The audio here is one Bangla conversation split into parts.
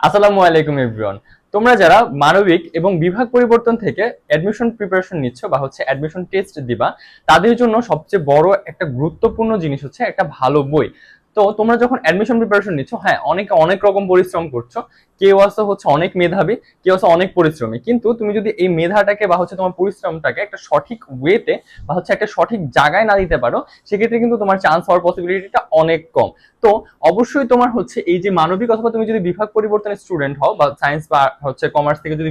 আসসালামু আলাইকুম এভরিওয়ান। তোমরা যারা মানবিক এবং বিভাগ পরিবর্তন থেকে অ্যাডমিশন প্রিপারেশন নিচ্ছ বা হচ্ছে অ্যাডমিশন টেস্ট দিবা, তাদের জন্য সবচেয়ে বড় একটা গুরুত্বপূর্ণ জিনিস হচ্ছে একটা ভালো বই। তো তোমরা যখন অ্যাডমিশন প্রিপারেশন নিচ্ছ হ্যাঁ অনেকে অনেক রকম পরিশ্রম করছ। কেউ আছে হচ্ছে অনেক মেধাবী, কেউ আছে অনেক পরিশ্রমী। কিন্তু তুমি যদি এই মেধাটাকে বা হচ্ছে তোমার পরিশ্রমটাকে একটা সঠিক ওয়েতে বা হচ্ছে একটা সঠিক জায়গায় না দিতে পারো, সেক্ষেত্রে কিন্তু তোমার চান্স হওয়ার পসিবিলিটিটা অনেক কম। তো অবশ্যই তোমার হচ্ছে এই যে মানবিক অথবা তুমি যদি বিভাগ পরিবর্তনের স্টুডেন্ট হও বা সায়েন্স বা হচ্ছে কমার্স থেকে যদি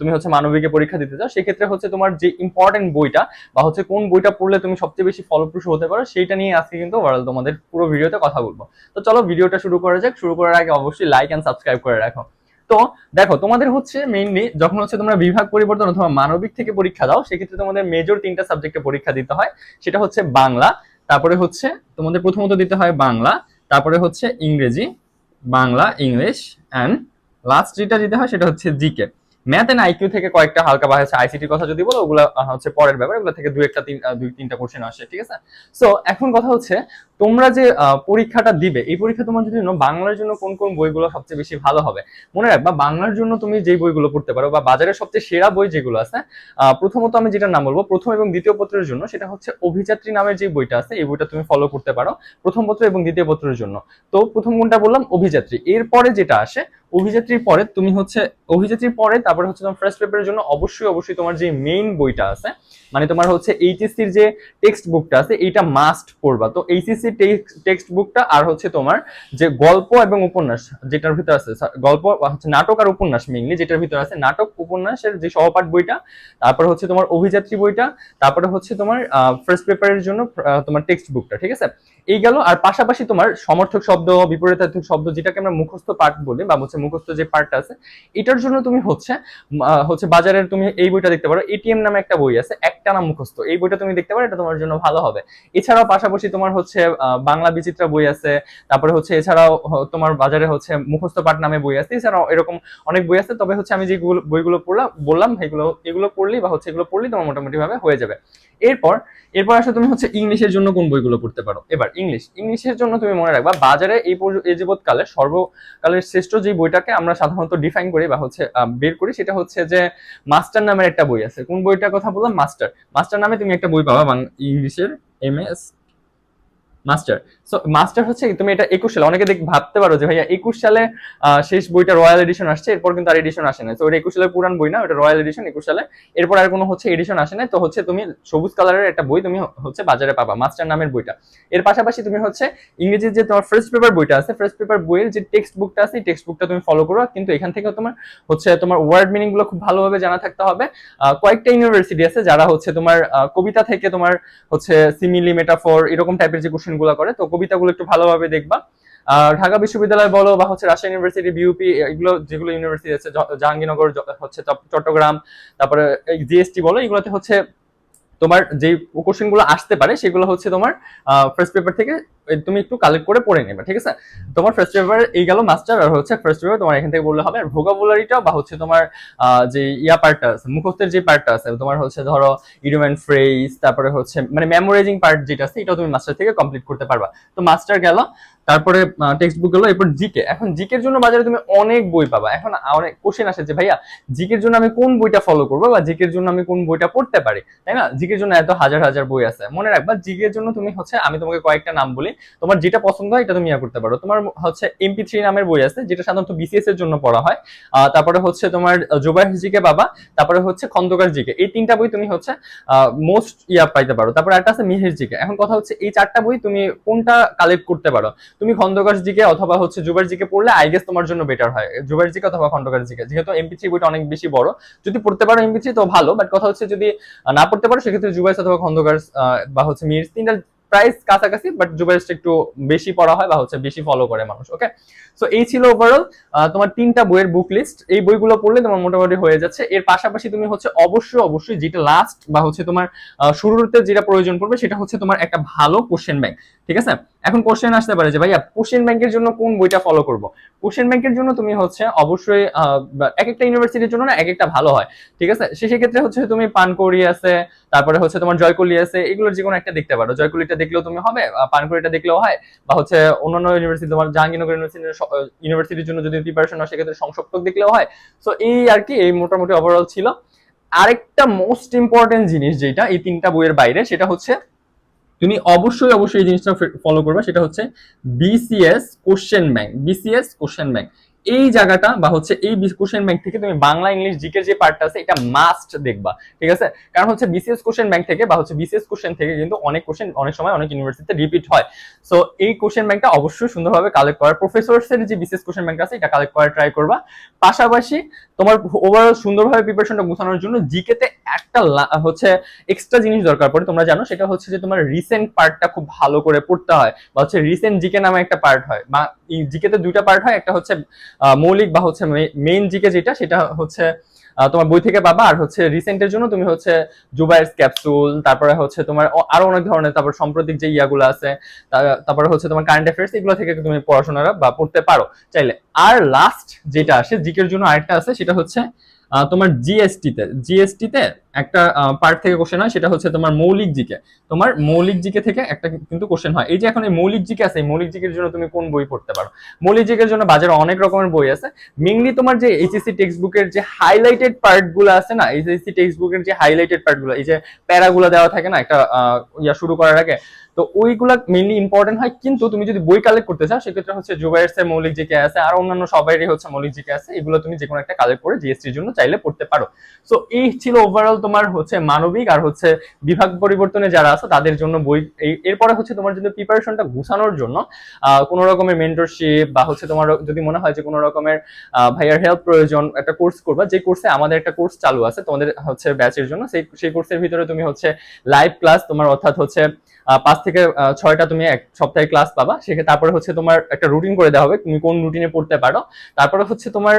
তুমি হচ্ছে মানবিকে পরীক্ষা দিতে চাও, সেক্ষেত্রে হচ্ছে তোমার যে ইম্পর্টেন্ট বইটা বা হচ্ছে কোন বইটা পড়লে তুমি সবচেয়ে বেশি ফলপ্রসূ হতে পারো, সেইটা নিয়ে আজকে কিন্তু ওভারঅল তোমাদের পুরো ভিডিওতে কথা বলব। তো চলো ভিডিওটা শুরু করা যাক। শুরু করার আগে অবশ্যই লাইক এন্ড সাবস্ক্রাইব করে রাখো। তো দেখো, তোমাদের হচ্ছে মেইনলি যখন হচ্ছে তোমরা বিভাগ পরিবর্তন অথবা মানবিক থেকে পরীক্ষা দাও, সেক্ষেত্রে তোমাদের মেজর তিনটা সাবজেক্টে পরীক্ষা দিতে হয়। সেটা হচ্ছে বাংলা, তারপরে হচ্ছে তোমাদের প্রথমত দিতে হয় বাংলা তারপরে হচ্ছে ইংরেজি বাংলা ইংলিশ অ্যান্ড লাস্ট যেটা দিতে হয় সেটা হচ্ছে জিকে ম্যাথ এন্ড আইকিউ থেকে কয়েকটা হালকা বা আইসিটির কথা যদি বলো, ওগুলো হচ্ছে পরের ব্যাপার, ওগুলো থেকে দুই একটা, তিন দুই, তিনটা কোশ্চেন আসে, ঠিক আছে? সো এখন কথা হচ্ছে, তোমরা যে পরীক্ষাটা দিবে, এই পরীক্ষা তোমার জন্য বাংলার জন্য কোন কোন বইগুলো সবচেয়ে বেশি ভালো হবে? মনে রাখবা, বাংলার জন্য তুমি যে বইগুলো পড়তে পারো, বা বাজারের সবচেয়ে সেরা বই যেগুলো আছে প্রথমত আমি যেটা নাম বলব, প্রথম এবং দ্বিতীয় পত্রের জন্য, সেটা হচ্ছে অভিযাত্রী নামের যে বইটা আছে, এই বইটা তুমি ফলো করতে পারো, প্রথম পত্র এবং দ্বিতীয় পত্রের জন্য। তো প্রথম কোনটা বললাম? অভিযাত্রী। এরপরে যেটা আসে অভিযাত্রীর পরে তুমি হচ্ছে, অভিযাত্রীর পরে তারপরে হচ্ছে তোমার ফার্স্ট পেপারের জন্য অবশ্যই অবশ্যই তোমার যে মেইন বইটা আছে মানে তোমার হচ্ছে এইচএসসির যে টেক্সট বুকটা আছে, এইটা মাস্ট পড়বা। তো এইচএসসি টেক্সট বুকটা আর হচ্ছে তোমার যে গল্প এবং উপন্যাস যেটার ভিতর আছে গল্প হচ্ছে নাটক আর উপন্যাস মেইনলি যেটার ভিতর আছে, নাটক, উপন্যাসের যে সহপাঠ বইটা, তারপরে হচ্ছে তোমার অভিযাত্রী বইটা, তারপরে হচ্ছে তোমার ফার্স্ট পেপারের জন্য তোমার টেক্সট বুকটা ঠিক আছে? এই গেল, আর পাশাপাশি তোমার সমর্থক শব্দ, বিপরীতার্থক শব্দ যেটাকে আমরা মুখস্থ পাঠ বলি বা হচ্ছে মুখস্থ যে পার্টটা আছে, এটার জন্য তুমি হচ্ছে হচ্ছে বাজারের তুমি এই বইটা দেখতে পারো এটিএম নামে একটা বই আছে, একটা নাম মুখস্থ। এই বইটা তুমি দেখতে পারো, এটা তোমার জন্য ভালো হবে। এছাড়াও পাশাপাশি তোমার হচ্ছে বাংলা বিচিত্রা বই আছে, তারপরে হচ্ছে এছাড়াও তোমার বাজারে হচ্ছে মুখস্থ পাঠ নামে বই আছে, এছাড়াও এরকম অনেক বই আছে, তবে হচ্ছে আমি যে বইগুলো পড়লাম বললাম, এগুলো এগুলো পড়লেই বা হচ্ছে এগুলো পড়লেই তোমার মোটামুটি ভাবে হয়ে যাবে। এরপর এরপর আসলে তুমি হচ্ছে ইংলিশের জন্য কোন বইগুলো পড়তে পারো? এবার, ইংলিশ। ইংলিশের জন্য তুমি মনে রাখবা, বাজারে এই এই যাবৎকালে সর্বকালের শ্রেষ্ঠ যে বইটাকে আমরা সাধারণত ডিফাইন করি বা হচ্ছে বের করি, সেটা হচ্ছে যে মাস্টার নামের একটা বই আছে। কোন বইটার কথা বললাম? মাস্টার। মাস্টার নামে তুমি একটা বই পাবা ইংলিশের M S master. So master হচ্ছে তুমি এটা একুশ সালে, অনেকে দেখ ভাবতে পারো যে ভাইয়া একুশ সালে শেষ বইটা রয়্যাল এডিশন আসছে, এরপর কিন্তু আর এডিশন আসে না তো ওটা একুশ সালের পুরান বই না, ওটা রয়্যাল এডিশন একুশ সালে। এরপর আর কোনো হচ্ছে এডিশন আসে না তো হচ্ছে তুমি সবুজ কালারের একটা বই তুমি হচ্ছে বাজারে পাবা মাস্টার নামের বইটা। এর পাশাপাশি তুমি হচ্ছে ইংরেজির যে তোমার ফার্স্ট পেপার বইটা আছে ফার্স্ট পেপার বইয়ের যে টেক্সট বুকটা আছে, এই টেক্সট বুকটা তুমি ফলো করো। কিন্তু এখান থেকেও তোমার হচ্ছে তোমার ওয়ার্ড মিনিংগুলো খুব ভালোভাবে জানা থাকতে হবে। কয়েকটা ইউনিভার্সিটি আছে যারা হচ্ছে তোমার কবিতা থেকে তোমার হচ্ছে সিমিলি মেটাফর এরকম টাইপের যে কোশ্চেনগুলো করে, তো কবিতাগুলো একটু ভালোভাবে দেখবা। আর ঢাকা বিশ্ববিদ্যালয় বলো বা হচ্ছে রাজশাহী ইউনিভার্সিটি, বিউপি, এগুলো যেগুলো ইউনিভার্সিটি আছে জাহাঙ্গীরনগর হচ্ছে চট্টগ্রাম, তারপরে জিএসটি বলো, এগুলোতে হচ্ছে তোমার যে কোশ্চেনগুলো আসতে পারে, সেগুলো হচ্ছে তোমার ফার্স্ট পেপার থেকে তুমি একটু কালেক্ট করে পড়ে নেবে, ঠিক আছে? তোমার ফার্স্ট পেপার এই গেল মাস্টার আর হচ্ছে ফার্স্ট পেপার তোমার এখান থেকে বললে হবে। আর ভোকাবুলারিটা বা হচ্ছে তোমার যে ইয়া পার্টটা আছে, মুখস্থের যে পার্টটা আছে, তোমার হচ্ছে ধরো ইডিওম ফ্রেজ তারপরে হচ্ছে মানে মেমোরাইজিং পার্ট যেটা আছে, এটাও তুমি মাস্টার থেকে কমপ্লিট করতে পারবা। তো মাস্টার গেল, তারপরে টেক্সট বুক গেলো, এরপর জিকে এখন জিকের জন্য বাজারে তুমি অনেক বই পাবা। এখন অনেক কোশ্চেন আসে যে, ভাইয়া জিকের জন্য আমি কোন বইটা ফলো করব বা জিকের জন্য আমি কোন বইটা পড়তে পারি? তাই না? জিকের জন্য এত হাজার হাজার বই আছে। মনে রাখবা জিকের জন্য তুমি হচ্ছে, আমি তোমাকে কয়েকটা নাম বলি। তোমার যেটা পছন্দ হয় এটা তুমি ইয়া করতে পারো। তোমার হচ্ছে এমপি থ্রি নামের বই আছে, যেটা সাধারণত বিসিএস এর জন্য পড়া হয়। তারপরে হচ্ছে তোমার জুবাইর জিকে বাবা, তারপরে হচ্ছে খন্দকার জিকে। এই তিনটা বই তুমি হচ্ছে মোস্ট ইয়া পাইতে পারো। তারপর একটা আছে মিহির জিকে। এখন কথা হচ্ছে এই চারটা বই তুমি কোনটা কালেক্ট করতে পারো? তুমি খন্দকার জিকে অথবা হচ্ছে জুবাইর জিকে পড়লে আই গেস তোমার জন্য বেটার হয়। জুবাইর জিকে অথবা খন্দকার জিকে। যেহেতু এমপি থ্রি বইটা অনেক বেশি বড়। যদি পড়তে পারো এমপি থ্রি তো ভালো বাট কথা হচ্ছে যদি না পড়তে পারো, সেক্ষেত্রে জুবাইস অথবা খন্দকার বা হচ্ছে মির তিনটা প্রাইস কাছাকাছি বাট জুবাইসটা একটু বেশি পড়া হয় বা হচ্ছে বেশি ফলো করে মানুষ ওকে সো এই ছিল ওভারঅল তোমার তিনটা বইয়ের বুক লিস্ট এই বইগুলো পড়লে তোমার মোটামুটি হয়ে যাচ্ছে। এর পাশাপাশি তুমি হচ্ছে অবশ্যই অবশ্যই যেটা লাস্ট বা হচ্ছে তোমার শুরুতে যেটা প্রয়োজন পড়বে, সেটা হচ্ছে তোমার একটা ভালো কোশ্চেন ব্যাংক ঠিক আছে? এখন কোশ্চেন আসতে পারে যে, ভাইয়া কোশ্চেন ব্যাংকের জন্য কোন বইটা ফলো করব? কোশ্চেন ব্যাংকের জন্য তুমি হচ্ছে অবশ্যই এক একটা ইউনিভার্সিটির জন্য না এক একটা ভালো হয়, ঠিক আছে? সেক্ষেত্রে হচ্ছে তুমি পানকৌড়ি আছে, তারপরে হচ্ছে তোমার জয়কলি আছে, এগুলোর যে কোনো একটা দেখতে পারো। জয়কলিটা দেখলেও তুমি হবে পানকৌড়িটা দেখলেও হয়, বা হচ্ছে অন্যান্য ইউনিভার্সিটি তোমার জাহাঙ্গীরনগর ইউনিভার্সিটির ইউনিভার্সিটির জন্য যদি প্রিপারেশন হয়, সেক্ষেত্রে সংসপ্তক দেখলেও হয়। সো এই আর কি, এই মোটামুটি ওভারঅল ছিল। আরেকটা মোস্ট ইম্পর্টেন্ট জিনিস যেটা, এই তিনটা বইয়ের বাইরে, সেটা হচ্ছে তুমি অবশ্যই অবশ্যই এই জিনিসটা ফলো করবে, সেটা হচ্ছে BCS question bank BCS question bank এই জায়গাটা বা হচ্ছে এই কোশ্চেন ব্যাংক থেকে তুমি বাংলা, ইংলিশ জিকের যে পার্টটা আছে, এটা মাস্ট দেখবা, ঠিক আছে? কারণ হচ্ছে বিসিএস কোশ্চেন ব্যাংক থেকে বা হচ্ছে বিসিএস কোশ্চেন থেকে কিন্তু অনেক কোশ্চেন অনেক সময় অনেক ইউনিভার্সিটিতে রিপিট হয়। সো এই কোশ্চেন ব্যাংকটা অবশ্যই সুন্দরভাবে কালেক্ট করার প্রফেসরস এর যে বিসিএস কোশ্চেন ব্যাংক আছে, এটা কালেক্ট করার ট্রাই করবা। পাশাপাশি তোমার ওভারঅল সুন্দরভাবে প্রিপারেশনটা গোছানোর জন্য জিকেতে একটা লা- হচ্ছে এক্সট্রা জিনিস দরকার পড়ে, তোমরা জানো, সেটা হচ্ছে যে তোমার রিসেন্ট পার্টটা খুব ভালো করে পড়তে হয়, বা হচ্ছে রিসেন্ট জিকে নামে একটা পার্ট হয়, বা এই জিকেতে দুইটা পার্ট হয়, একটা হচ্ছে মৌলিক বা হচ্ছে মেইন জিকে যেটা, সেটা হচ্ছে তোমার বই থেকে পাবা। আর হচ্ছে রিসেন্টের জন্য তুমি হচ্ছে জুবাইস ক্যাপসুল তারপরে হচ্ছে তোমার আরও অনেক ধরনের, তারপর সাম্প্রতিক যে ইয়াগুলো আছে তারপরে হচ্ছে তোমার কারেন্ট অ্যাফেয়ার্স এগুলো থেকে তুমি পড়াশোনা বা পড়তে পারো। চাইলে আর লাস্ট যেটা আসে, জিকের জন্য আরেকটা আছে, সেটা হচ্ছে তোমার জিএসটি তে জিএসটি তে একটা পার্ট থেকে কোশ্চেন হয়, সেটা হচ্ছে তোমার মৌলিক জিকে। তোমার মৌলিক জিকে থেকে একটা কিন্তু কোশ্চেন হয়। এই যে এখন এই মৌলিক জিকে আছে, এই মৌলিক জিকের জন্য তুমি কোন বই পড়তে পারো? মৌলিক জিকের জন্য বাজারে অনেক রকমের বই আছে। মেইনলি তোমার যে এইচএসসি টেক্সট বুকের যে হাইলাইটেড পার্টগুলো আছে না এইচএসসি টেক্সট বুকের যে হাইলাইটেড পার্টগুলো এই যে প্যারাগুলো দেওয়া থাকে না, একটা ইয়া শুরু করার আগে তো ওইগুলা মেইনলি ইম্পর্টেন্ট হয়, কিন্তু তুমি যদি বই কালেক্ট করতে চাও, সেক্ষেত্রে হচ্ছে জুবাইরস এর মৌলিক জিকে আছে, আর অন্যান্য সবারই হচ্ছে মৌলিক জিকে আছে, এগুলো তুমি যে কোনো একটা কালেক্ট করে জিএসটির জন্য চাইলে পড়তে পারো। সো এই ছিল ওভারঅল তোমার হচ্ছে মানবিক আর হচ্ছে বিভাগ পরিবর্তনে যারা আছে, তাদের জন্য বই। এরপরে হচ্ছে তোমার যদি প্রিপারেশনটা গুছানোর জন্য কোনো রকমের মেন্টরশিপ বা হচ্ছে তোমার যদি মনে হয় যে কোনো রকমের ভাইয়ার হেল্প প্রয়োজন, একটা কোর্স করবা, যে কোর্সে আমাদের একটা কোর্স চালু আছে, তোমাদের হচ্ছে ব্যাচের জন্য, সেই সেই কোর্সের ভিতরে তুমি হচ্ছে লাইভ ক্লাস তোমার অর্থাৎ হচ্ছে পাঁচ থেকে ছয়টা তুমি এক সপ্তাহে ক্লাস পাবা। সেক্ষেত্রে তারপরে হচ্ছে তোমার একটা রুটিন করে দেওয়া হবে, তুমি কোন রুটিনে পড়তে পারো। তারপরে হচ্ছে তোমার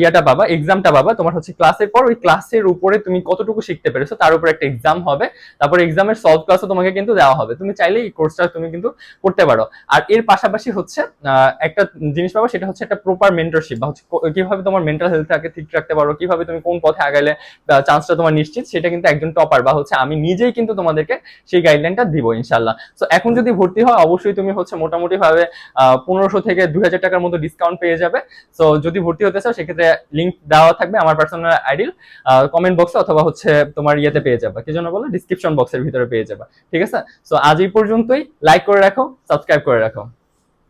ইয়াটা পাবা এক্সামটা পাবা। তোমার হচ্ছে ক্লাসের পর ওই ক্লাসের উপরে তুমি কতটুকু শিখতে পেরেছ, তার উপরে একটা এক্সাম হবে। তারপর এক্সামের সলভ ক্লাসও তোমাকে কিন্তু দেওয়া হবে। তুমি চাইলে এই কোর্সটা তুমি কিন্তু করতে পারো। আর এর পাশাপাশি হচ্ছে একটা জিনিস পাবো, সেটা হচ্ছে একটা প্রপার মেন্টরশিপ বা হচ্ছে কীভাবে তোমার মেন্টাল হেলথটাকে ঠিক রাখতে পারো, কীভাবে তুমি কোন পথে আগাইলে চান্সটা তোমার নিশ্চিত, সেটা কিন্তু একজন টপার বা হচ্ছে আমি নিজেই কিন্তু তোমাদেরকে সেই গাইডলাইনটা দিব ইনশাল্লাহ সো এখন যদি ভর্তি হয়, অবশ্যই তুমি হচ্ছে মোটামুটি ভাবে পনেরোশো থেকে দুই হাজার টাকার মতো ডিসকাউন্ট পেয়ে যাবে। তো যদি ভর্তি হতে চাও, সেক্ষেত্রে লিঙ্ক দেওয়া থাকবে আমার পার্সোনাল আইডিল কমেন্ট বক্সে অথবা হচ্ছে তোমার ইয়েতে পেয়ে যাবে। কি জন্য বলো? ডিসক্রিপশন বক্সের ভিতরে পেয়ে যাবে। ঠিক আছে? সো আজ এই পর্যন্তই। লাইক করে রাখো সাবস্ক্রাইব করে রাখো।